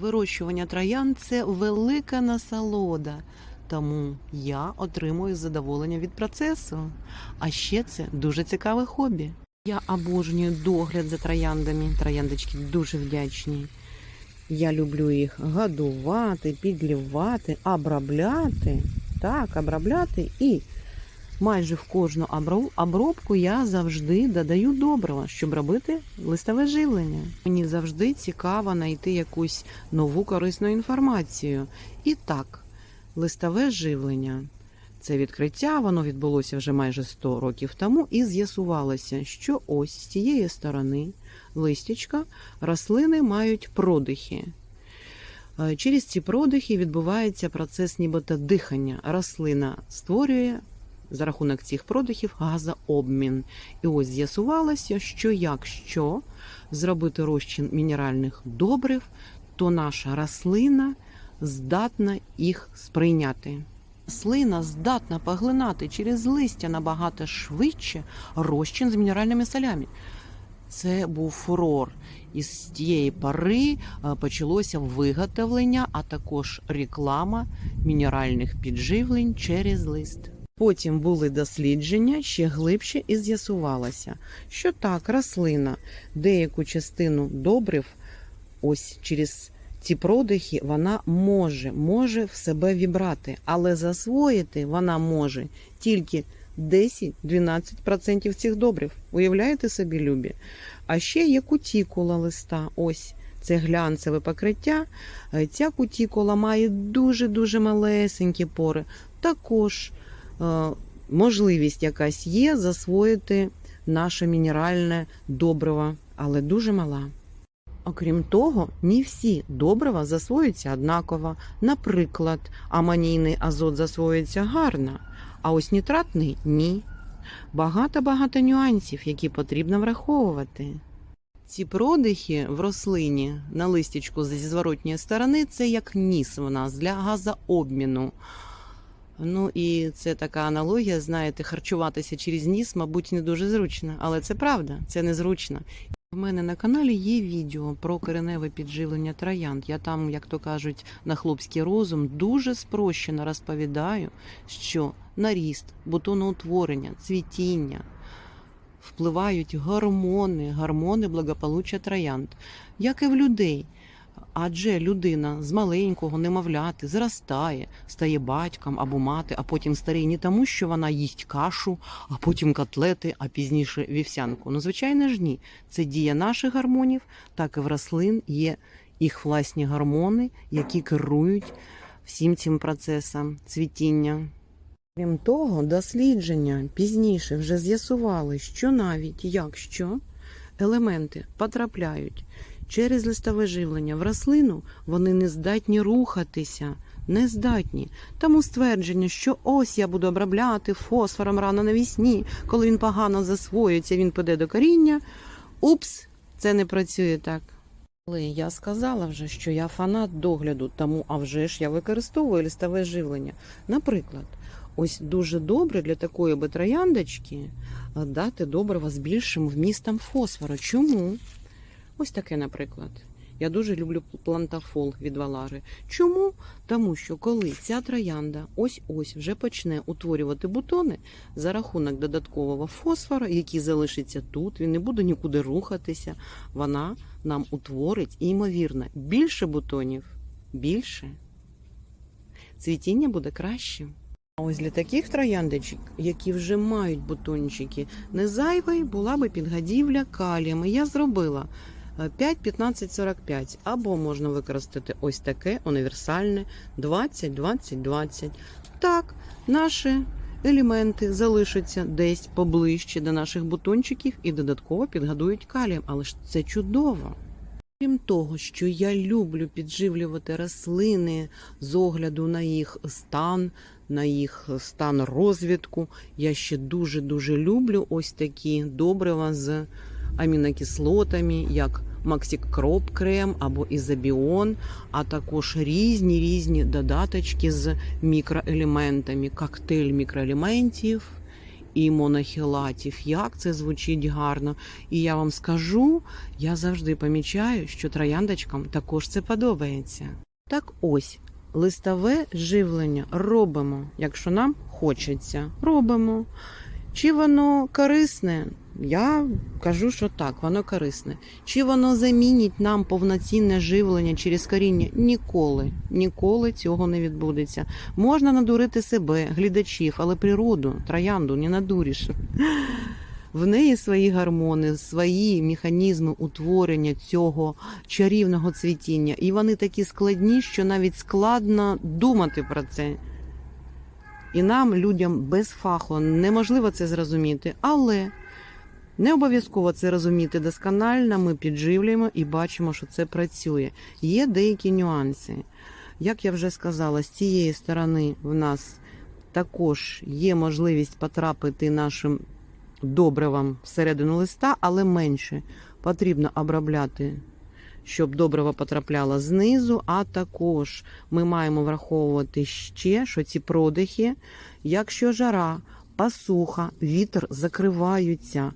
Вирощування троян це велика насолода, тому я отримую задоволення від процесу. А ще це дуже цікаве хобі. Я обожнюю догляд за трояндами. Трояндочки дуже вдячні. Я люблю їх годувати, підлівати, обробляти. Так, обробляти і майже в кожну обробку я завжди додаю добрива, щоб робити листове живлення. Мені завжди цікаво знайти якусь нову корисну інформацію. І так, листове живлення. Це відкриття, воно відбулося вже майже 100 років тому, і з'ясувалося, що ось з цієї сторони листячка рослини мають продихи. Е, Через ці продихи відбувається процес нібито дихання. Рослина створює за рахунок цих продихів газообмін. І ось з'ясувалося, що якщо зробити розчин мінеральних добрив, то наша рослина здатна їх сприйняти. Рослина здатна поглинати через листя набагато швидше розчин з мінеральними солями. Це був фурор. І з тієї пори е, почалося виготовлення, а також реклама мінеральних підживлень через лист. Потім були дослідження ще глибше і з'ясувалося, що так, рослина деяку частину добрив, ось через ці продихи, вона може, може в себе вібрати, але засвоїти вона може тільки 10-12% цих добрив. Уявляєте собі, любі? А ще є кутікула листа. Ось це глянцеве покриття. Е, Ця кутікула має дуже-дуже малесенькі пори. Також можливість якась є засвоїти наше мінеральне добриво, але дуже мала. Окрім того, не всі добрива засвоюються однаково. Наприклад, амонійний азот засвоюється гарно, а ось нітратний ні. Багато-багато нюансів, які потрібно враховувати. Ці продихи в рослині на листячку зі зворотньої сторони це як ніс в нас для газообміну. Ну і це така аналогія, знаєте, харчуватися через ніс, мабуть, не дуже зручно, але це правда, це незручно. У мене на каналі є відео про кореневе підживлення троянд. Я там, як то кажуть, на хлопський розум дуже спрощено розповідаю, що на ріст, бутоноутворення, цвітіння впливають гормони, гормони благополуччя троянд, як і в людей. Адже людина з маленького немовляти зростає, стає батьком або мати, а потім старіє не тому, що вона їсть кашу, а потім котлети, а пізніше вівсянку. Ну, звичайно ж, ні. Це дія наших гормонів, так і в рослин є їх власні гормони, які керують всім цим процесом цвітіння. Крім того, дослідження пізніше вже з'ясували, що навіть якщо елементи потрапляють через листове живлення в рослину, вони не здатні рухатися, не здатні. Тому ствердження, що ось я буду обробляти фосфором рано навісні, коли він погано засвоюється, він піде до коріння. Упс, це не працює так. Але я сказала вже, що я фанат догляду, тому а вже ж я використовую листове живлення. Наприклад, ось дуже добре для такої би трояндочки е, дати добрива з більшим вмістом фосфору. Чому? Ось таке, наприклад. Я дуже люблю плантафол від Валари. Чому? Тому що коли ця троянда ось-ось вже почне утворювати бутони за рахунок додаткового фосфору, який залишиться тут, він не буде нікуди рухатися, вона нам утворить, і, ймовірно, більше бутонів, більше. Цвітіння буде краще. А ось для таких трояндочок, які вже мають бутончики, не зайвий була би підгодівля калієм. Я зробила 5, 15, 45. Або можна використати ось таке універсальне 20, 20, 20. Так, наші елементи залишаться десь поближче до наших бутончиків і додатково підгодують калієм. Але ж це чудово. Крім того, що я люблю підживлювати рослини з огляду на їх стан, на їх стан розвитку, я ще дуже-дуже люблю ось такі добрива з амінокислотами, як Максик Кроп Крем або Ізобіон, а також різні різні додаточки з мікроелементами, коктейль мікроелементів і монохілатів. Як це звучить гарно. І я вам скажу, я завжди помічаю, що трояндочкам також це подобається. Так ось, листове живлення робимо, якщо нам хочеться. Робимо. Чи воно корисне? Я кажу, що так, воно корисне. Чи воно замінить нам повноцінне живлення через коріння? Ніколи, ніколи цього не відбудеться. Можна надурити себе, глядачів, але природу, троянду не надуриш. В неї свої гормони, свої механізми утворення цього чарівного цвітіння. І вони такі складні, що навіть складно думати про це. І нам, людям без фаху, неможливо це зрозуміти, але не обов'язково це розуміти досконально. Ми підживлюємо і бачимо, що це працює. Є деякі нюанси. Як я вже сказала, з цієї сторони в нас також є можливість потрапити нашим добривам всередину листа, але менше потрібно обробляти, щоб добриво потрапляло знизу. А також ми маємо враховувати ще, що ці продихи, якщо жара, пасуха, вітер закриваються.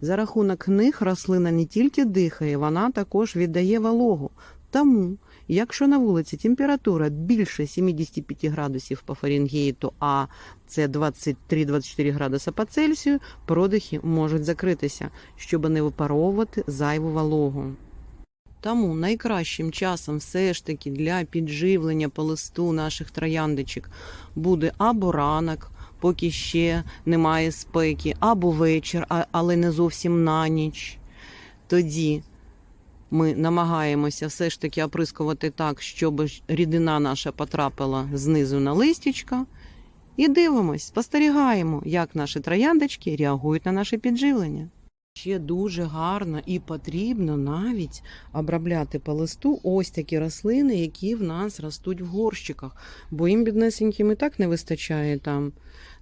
За рахунок них рослина не тільки дихає, вона також віддає вологу. Тому, якщо на вулиці температура більше 75 градусів по Фаренгейту, а це 23-24 градуси по Цельсію, продихи можуть закритися, щоб не випаровувати зайву вологу. Тому найкращим часом все ж таки для підживлення по листу наших трояндичок буде або ранок, поки ще немає спеки, або вечір, але не зовсім на ніч. Тоді ми намагаємося все ж таки оприскувати так, щоб рідина наша потрапила знизу на листячка. І дивимось, спостерігаємо, як наші трояндочки реагують на наше підживлення. Ще дуже гарно і потрібно навіть обробляти по листу ось такі рослини, які в нас ростуть в горщиках, бо їм біднесеньким і так не вистачає там.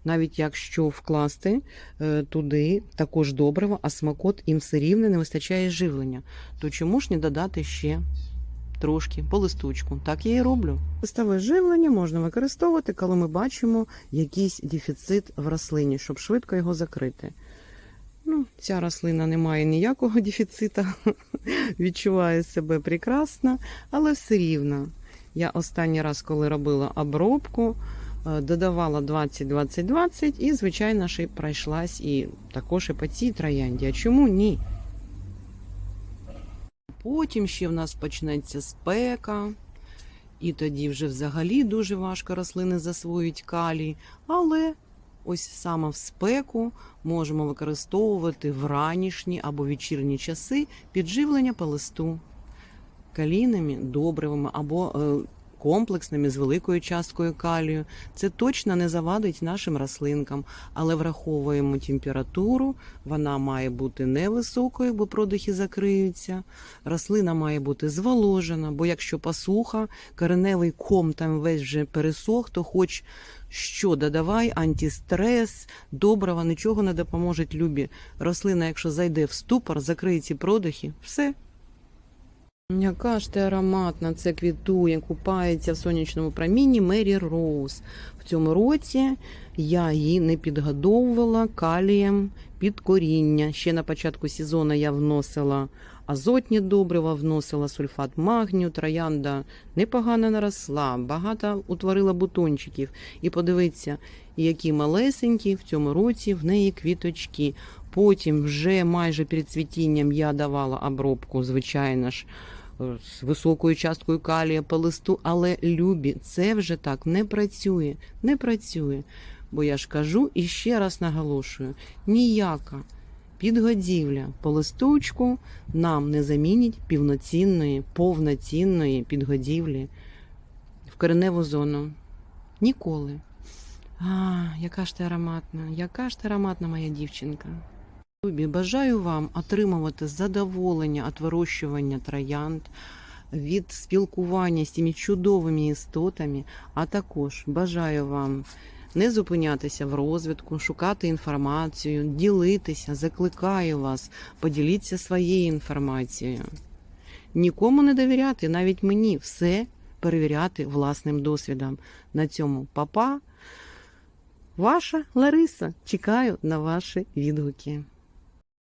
Навіть якщо вкласти е, туди також добриво, а смакот їм все рівно не вистачає живлення, то чому ж не додати ще трошки по листочку? Так я і роблю. Листове живлення можна використовувати, коли ми бачимо якийсь дефіцит в рослині, щоб швидко його закрити. Ну, ця рослина не має ніякого дефіцита, відчуває себе прекрасно, але все рівно. Я останній раз, коли робила обробку, е, додавала 20-20-20 і, звичайно, і пройшлась і також і по цій троянді. А чому ні? Потім ще в нас почнеться спека, і тоді вже взагалі дуже важко рослини засвоюють калій, але ось саме в спеку можемо використовувати в ранішні або вечірні часи підживлення по листу калійними добривами або е, комплексними з великою часткою калію. Це точно не завадить нашим рослинкам, але враховуємо температуру, вона має бути невисокою, бо продихи закриються. Рослина має бути зволожена, бо якщо посуха, кореневий ком там весь вже пересох, то хоч що додавай, антистрес, добрива, нічого не допоможе любі. Рослина, якщо зайде в ступор, закриє ці продихи, все. Яка ж ти ароматна, це квітує, купається в сонячному промінні Мері Роуз. В цьому році я її не підгодовувала калієм під коріння. Ще на початку сезону я вносила азотні добрива, вносила сульфат магнію, троянда непогано наросла, багато утворила бутончиків. І подивіться, які малесенькі в цьому році в неї квіточки. Потім вже майже перед цвітінням я давала обробку, звичайно ж, з високою часткою калія по листу, але любі, це вже так не працює, не працює. Бо я ж кажу і ще раз наголошую: ніяка підгодівля по листочку нам не замінить півноцінної, повноцінної підгодівлі в кореневу зону. Ніколи. А, яка ж ти ароматна, яка ж ти ароматна моя дівчинка. Любі, бажаю вам отримувати задоволення від вирощування троянд, від спілкування з цими чудовими істотами, а також бажаю вам не зупинятися в розвитку, шукати інформацію, ділитися, закликаю вас, поділіться своєю інформацією. Нікому не довіряти, навіть мені, все перевіряти власним досвідом. На цьому папа. Ваша Лариса. Чекаю на ваші відгуки.